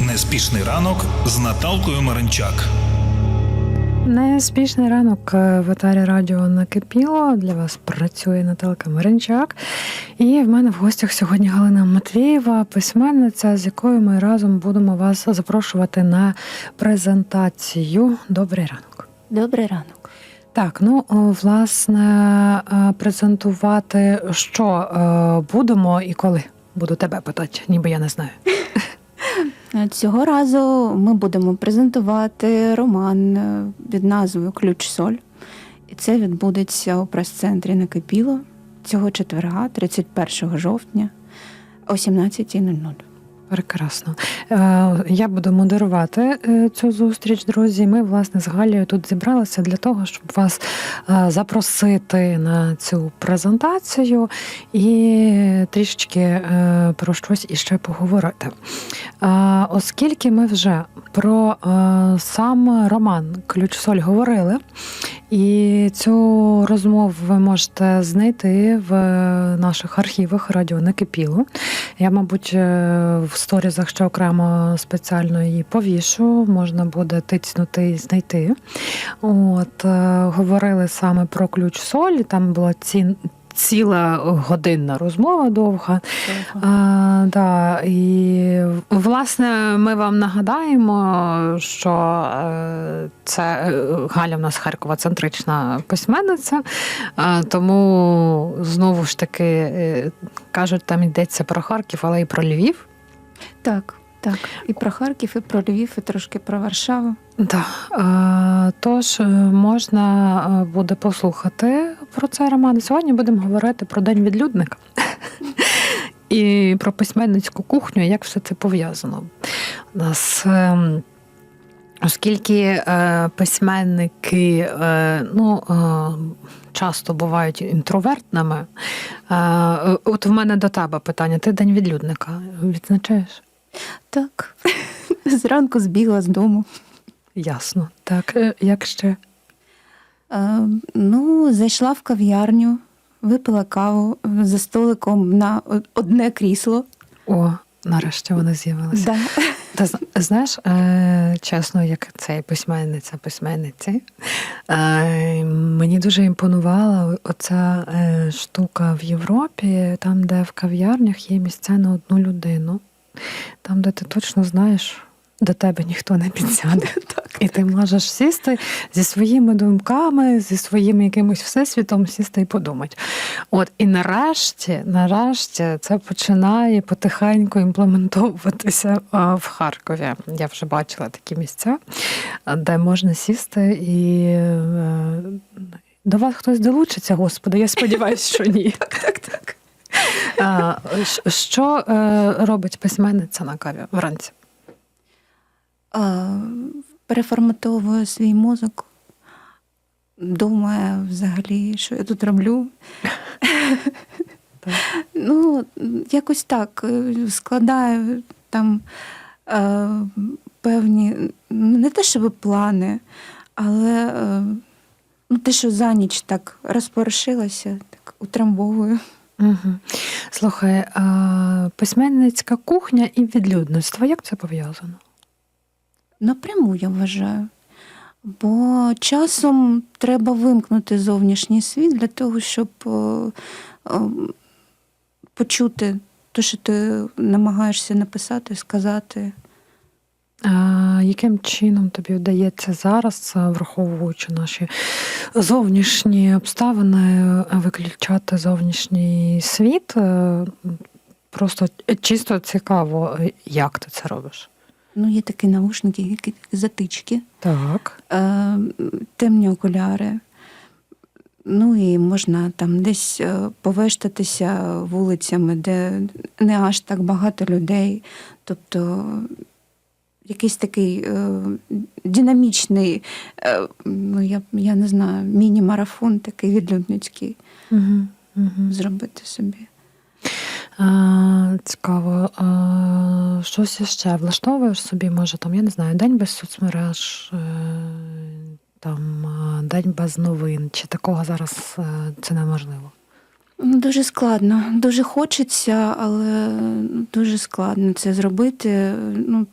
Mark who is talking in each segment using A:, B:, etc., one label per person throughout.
A: Неспішний ранок з Наталкою Маринчак.
B: Неспішний ранок е, в етері радіо накипіло. Для вас працює Наталка Маринчак. І в мене в гостях сьогодні Галина Матвієва, письменниця, з якою ми разом будемо вас запрошувати на презентацію. Добрий ранок.
C: Добрий ранок.
B: Так, ну власне, е, презентувати що е, будемо і коли? Буду тебе питати, ніби я не знаю.
C: Цього разу ми будемо презентувати роман е, під назвою Ключ Соль. І це відбудеться у прес-центрі Накипіло цього четверга, 31 жовтня о 17.00.
B: Прекрасно. Е, Я буду модерувати е, цю зустріч, друзі. Ми, власне, з Галією тут зібралися для того, щоб вас е, запросити на цю презентацію і трішечки про щось іще поговорити. Оскільки ми вже про сам роман Ключ Соль говорили, і цю розмову ви можете знайти в наших архівах Радіо Накипіло. Я, мабуть, в сторізах ще окремо спеціально її повішу, можна буде тицнути і знайти. От, е, говорили саме про ключ солі, там була ці. Ціла годинна розмова довга. А, да, і власне ми вам нагадаємо, що е, це е, Галя в нас Харкова центрична письменниця, тому знову ж таки е, кажуть, там йдеться про Харків, але і про Львів.
C: Так, так. І про Харків, і про Львів, і трошки про Варшаву.
B: Е, Тож е, можна е, буде послухати про цей роман. Сьогодні будемо говорити про День відлюдника і про письменницьку кухню, як все це пов'язано. Нас. ем, Оскільки е, письменники ну, часто бувають інтровертними, от в мене до тебе питання: ти день відлюдника відзначаєш?
C: Так. Зранку збігла з дому.
B: Ясно. Так, е, як ще?
C: Е, ну, зайшла в кав'ярню, випила каву за столиком на одне крісло.
B: О, нарешті вона з'явилася.
C: Да.
B: Та знаєш, е, чесно, як цей письменниця письменниці, е, мені дуже імпонувала оця е, штука в Європі, там, де в кав'ярнях є місця на одну людину, там, де ти точно знаєш. До тебе ніхто не підсяде. Так. І ти можеш сісти зі своїми думками, зі своїм якимось всесвітом сісти і подумати. От і нарешті, нарешті, це починає потихеньку імплементовуватися в Харкові. Я вже бачила такі місця, де можна сісти і. е, До вас хтось долучиться, господи, я сподіваюся, що ні. Так, так, так. Що е, робить письменниця на каві вранці?
C: Переформатовує свій мозок, думає взагалі, що я тут роблю. Ну, якось так, е, складаю там е, певні, не те, щоб плани, але е, ну, те, що за ніч так розпорошилося, так утрамбовую.
B: Угу. Слухай, а письменницька кухня і відлюдництво, як це пов'язано?
C: Напряму я вважаю. Бо часом треба вимкнути зовнішній світ для того, щоб е, е, почути те, що ти намагаєшся написати, сказати.
B: А яким чином тобі вдається зараз, враховуючи наші зовнішні обставини, виключати зовнішній світ? Е, Просто чисто цікаво, як ти це робиш?
C: Ну, є такі наушники, які затички,
B: Так.
C: е, темні окуляри. Ну і можна там десь е, повештатися вулицями, де не аж так багато людей. Тобто якийсь такий е, динамічний, е, ну я, я не знаю, міні-марафон такий відлюдницький
B: Угу. Угу.
C: зробити собі.
B: А, цікаво. А, щось іще влаштовуєш собі, може, там, я не знаю, день без соцмереж, е, там, день без новин, чи такого зараз е, це неможливо?
C: Ну, Дуже складно. Дуже хочеться, але дуже складно це зробити. Ну,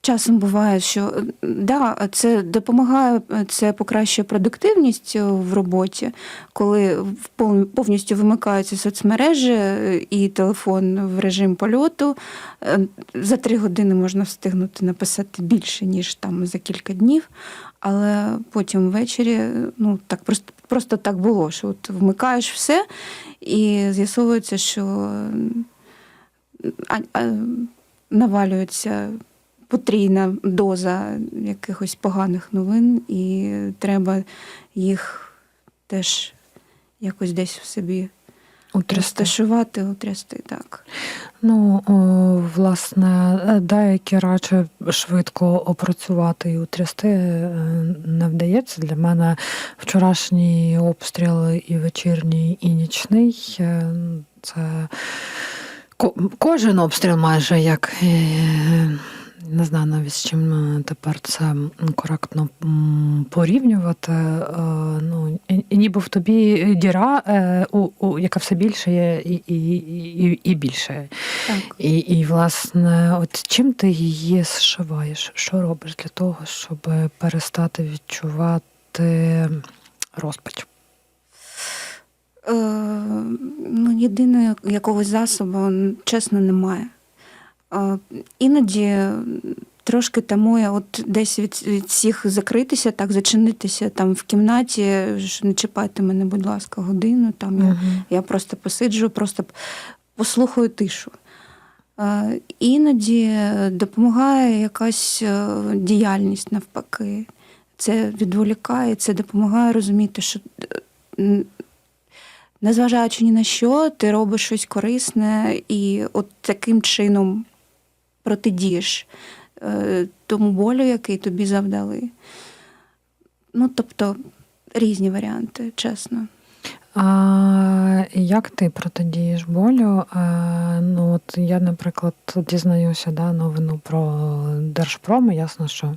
C: часом буває, що да, це допомагає, це покращує продуктивність в роботі, коли повністю вимикаються соцмережі е, і телефон в режим польоту. Е, За три години можна встигнути написати більше, ніж там за кілька днів. Але потім ввечері, ну так просто, просто так було, що от вмикаєш все, і з'ясовується, що а, а, навалюється потрійна доза якихось поганих новин, і треба їх теж якось десь в собі розташувати, утрясти так.
B: Ну, о, власне, е, деякі радше швидко опрацювати і утрясти е, не вдається. Для мене вчорашні обстріли і вечірній, і нічний е, це кожен обстріл майже як. Не знаю навіть з чим е, тепер це коректно порівнювати. Е, Ну, і- і ніби в тобі діра, е, у, у, яка все більше є і, і, і, і більше.
C: Так.
B: І, і, власне, от чим ти її зшиваєш? Що робиш для того, щоб перестати відчувати розпач?
C: Е, ну, єдиного якогось засобу, чесно, немає. Іноді трошки тамує от десь від, від всіх закритися, так, зачинитися там в кімнаті, що не чіпайте мене, будь ласка, годину. Там, я, я просто посиджу, просто послухаю тишу. Іноді допомагає якась е, діяльність навпаки. Це відволікає, це допомагає розуміти, що е, незважаючи ні на що, ти робиш щось корисне і от таким чином протидієш е, тому болю, який тобі завдали. Ну, тобто, різні варіанти, чесно.
B: А як ти протидієш болю? А, ну, от я, наприклад, дізнаюся да, новину про Держпром. Ясно, що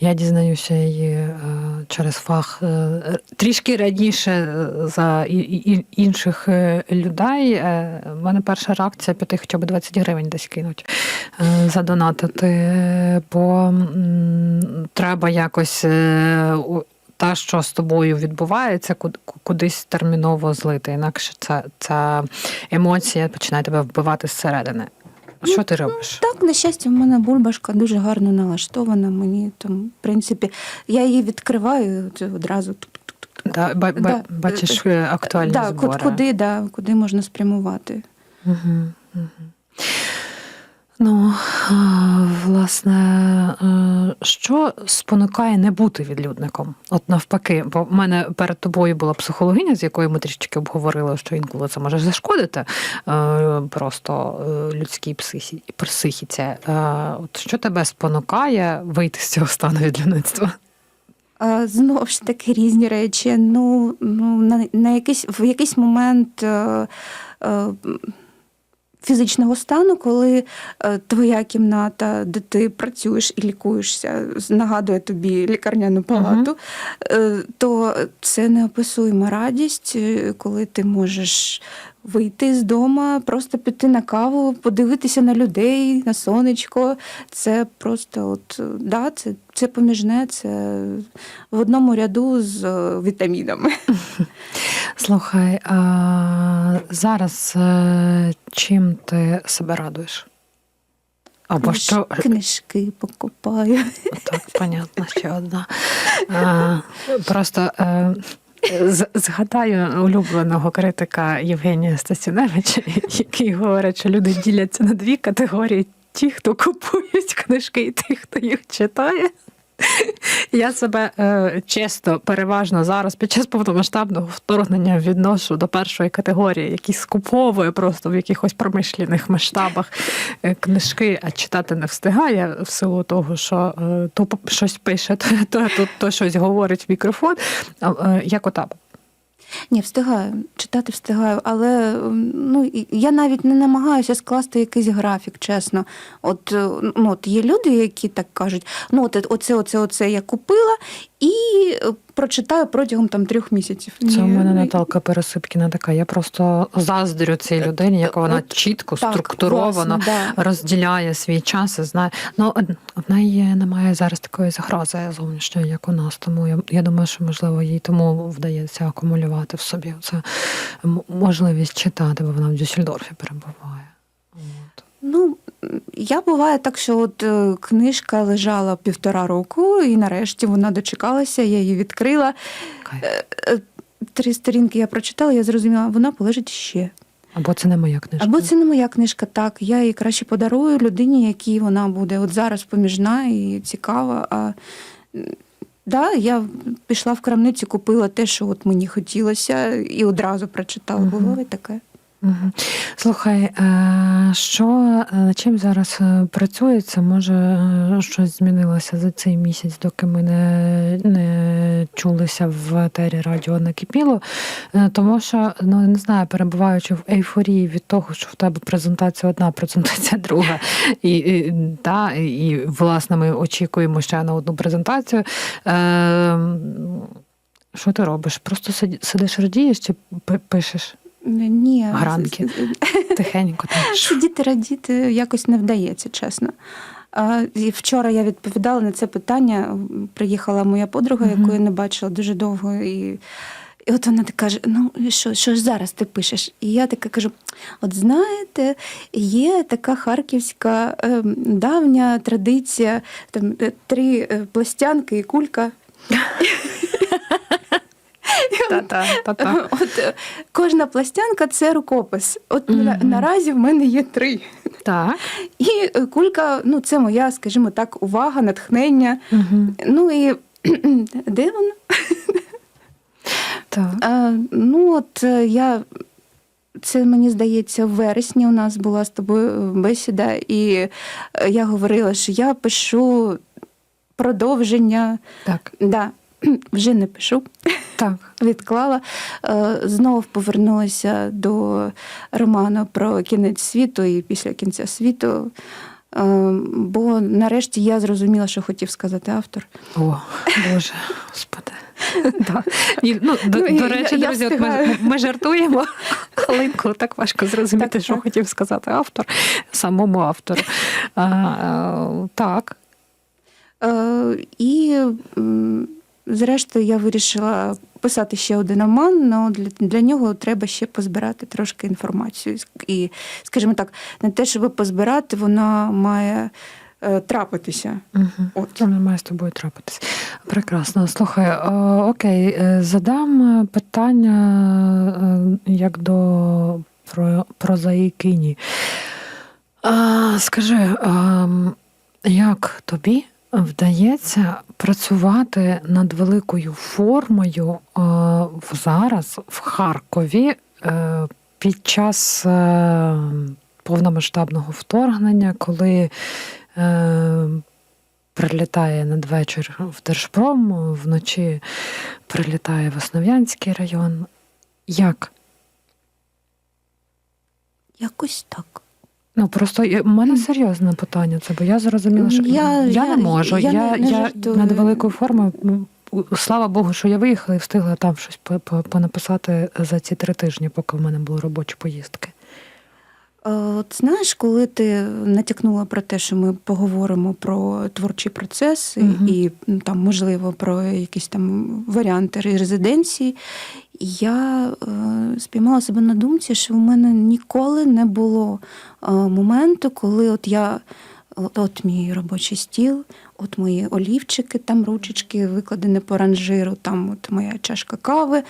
B: я дізнаюся її е, через фах е, трішки раніше е, за інших людей. У мене перша реакція піти хоча б 20 гривень десь кинуть задонатити, бо треба якось. Е, те, що з тобою відбувається, кудись терміново злити. Інакше ця, ця емоція починає тебе вбивати зсередини. Що ти робиш?
C: Так, на щастя, в мене бульбашка дуже гарно налаштована. Мені там, в принципі, я її відкриваю одразу.
B: Да, ба- ба-
C: Да.
B: Бачиш е, актуальні
C: да,
B: збори.
C: куди, да, куди можна спрямувати.
B: Угу, угу. Ну, власне, е, що спонукає не бути відлюдником? От навпаки, бо в мене перед тобою була психологиня, з якою ми трішки обговорили, що інколи це може зашкодити е, просто е, людській психі, психіці. Е, От що тебе спонукає вийти з цього стану відлюдництва?
C: Знову ж таки різні речі. Ну, ну на, на якийсь, в якийсь момент е, е, фізичного стану, коли е, твоя кімната, де ти працюєш і лікуєшся, нагадує тобі лікарняну палату, е, то це неописуєма радість, е, коли ти можеш вийти з дому, просто піти на каву, подивитися на людей, на сонечко. Це просто от, да, це, це поміжне, це в одному ряду з е, вітамінами.
B: Слухай, а зараз е, чим ти себе радуєш? Або що
C: Книжки покупаю.
B: Так, понятно, ще одна. А, просто е, згадаю улюбленого критика Євгенія Стасіневича, який говорить, що люди діляться на дві категорії: ті, хто купують книжки, і ті, хто їх читає. Я себе е, чисто, переважно зараз під час повномасштабного вторгнення відношу до першої категорії, які скуповує просто в якихось промишлених масштабах е, книжки, а читати не встигає в силу того, що е, то щось пише, то, то, то, то щось говорить в мікрофон. А, е, Як тебе?
C: Ні, встигаю, читати встигаю, але ну, я навіть не намагаюся скласти якийсь графік, чесно. От, е, ну, от є люди, які так кажуть: ну, от, оце, оце, оце я купила, і е, прочитаю протягом там трьох місяців.
B: Це у мене Наталка Пересипкіна така. Я просто заздрю цій людині, як вона
C: От
B: чітко,
C: так,
B: структуровано
C: власне, да.
B: розділяє свій час і знає. Ну, в неї немає зараз такої загрози зовнішньої, як у нас. Тому я, я думаю, що можливо їй тому вдається акумулювати в собі це можливість читати, бо вона в Дюссельдорфі перебуває. От.
C: Ну, я буває так, що от е, книжка лежала півтора року, і нарешті вона дочекалася, я її відкрила.
B: Кайф.
C: Е, Три сторінки я прочитала, я зрозуміла, вона полежить ще.
B: Або це не моя книжка.
C: Або це не моя книжка, так. Я її краще подарую людині, якій вона буде от зараз поміжна і цікава. А да, я пішла в крамницю, купила те, що от мені хотілося, і одразу прочитала.
B: Мгм.
C: Було і таке.
B: Слухай, е, що е, чим зараз е, працюється? Може, щось змінилося за цей місяць, доки ми не, не чулися в етері радіо накипіло. Тому що, ну не знаю, перебуваючи в ейфорії від того, що в тебе презентація одна, презентація друга, і, і, та, і власне ми очікуємо ще на одну презентацію. Е, що ти робиш? Просто сидиш радієш чи пи- пишеш?
C: Ні,
B: Гранки. Тихенько так.
C: Сидіти радіти якось не вдається, чесно. І вчора я відповідала на це питання. Приїхала моя подруга, яку я не бачила дуже довго. І, і от вона так каже: ну що, що ж зараз ти пишеш? І я така кажу: от знаєте, є така харківська ем, давня традиція, там е, три е, пластянки і кулька.
B: Та-та, та-та.
C: От е, кожна пластянка це рукопис. От
B: Мгм.
C: на, наразі в мене є три.
B: Так.
C: І е, кулька, ну це моя, скажімо так, увага, натхнення.
B: Угу.
C: Ну і де вона?
B: Так.
C: А, ну от е, я. Це мені здається, в вересні у нас була з тобою бесіда, і я говорила, що я пишу продовження.
B: Так.
C: Да, вже не пишу,
B: Так.
C: відклала. Е, Знов повернулася до роману про кінець світу і після кінця світу. Е, Бо нарешті я зрозуміла, що хотів сказати автор.
B: О, Боже, господи. Да. Ну, до,
C: Ну,
B: до речі,
C: я- я
B: друзі, от ми, ми жартуємо, але інколи так важко зрозуміти,
C: Так,
B: що
C: так.
B: хотів сказати автор, самому автору. А, е, так.
C: Е, І, зрештою, я вирішила писати ще один роман, але для, для нього треба ще позбирати трошки інформацію. І, скажімо так, не те, щоб позбирати, вона має е, трапитися.
B: Угу.
C: От.
B: Не має з тобою трапитись. Прекрасно. Слухай, е, окей, е, задам питання як до про, прозаїкині. А, скажи, як тобі вдається працювати над великою формою е, зараз в Харкові е, під час е, повномасштабного вторгнення, коли прилітає надвечір в Держпром, вночі прилітає в Основ'янський район. Як?
C: Якось так.
B: Ну просто я- в мене серйозне питання це, бо я зрозуміла, що я,
C: Я-
B: не можу.
C: я
B: Я,
C: не- не
B: я
C: жартую.
B: над великою формою. Слава Богу, що я виїхала і встигла там щось по- по- понаписати за ці три тижні, поки в мене були робочі поїздки.
C: От знаєш, коли ти натякнула про те, що ми поговоримо про творчий процес і- і там, можливо, про якісь там варіанти резиденції, я е, спіймала себе на думці, що в мене ніколи не було е, моменту, коли от я. От, от мій робочий стіл, от мої олівчики, там ручечки викладені по ранжиру, там от моя чашка кави.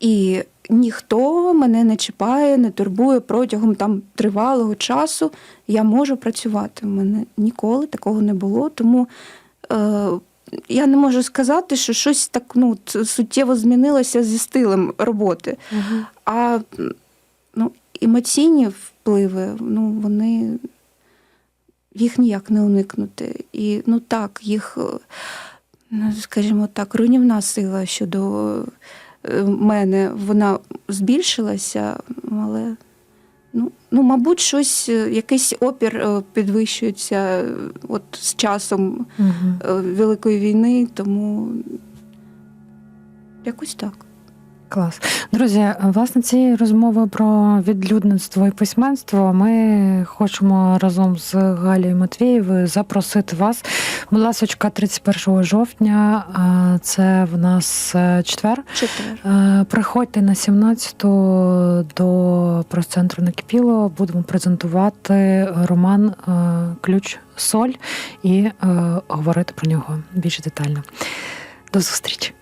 C: І ніхто мене не чіпає, не турбує протягом там тривалого часу. Я можу працювати. У мене ніколи такого не було. Тому е, я не можу сказати, що щось так ну, суттєво змінилося зі стилем роботи. А ну, емоційні впливи, ну, вони їх ніяк не уникнути. І ну так, їх, е, скажімо так, руйнівна сила щодо мене, вона збільшилася, але. Ну, ну, мабуть, щось, е, якийсь опір е, підвищується е, от з часом
B: Угу.
C: е, Великої війни, тому Якось так.
B: Клас. Друзі, власне, цією розмовою про відлюдництво і письменство ми хочемо разом з Галією Матвієвою запросити вас. Будь ласка, 31 жовтня, це в нас е, четвер.
C: Четвер.
B: Е, Приходьте на 17-ту до прес-центру Накипіло. Будемо презентувати роман е, Ключ Соль і говорити про нього більш детально. До зустрічі!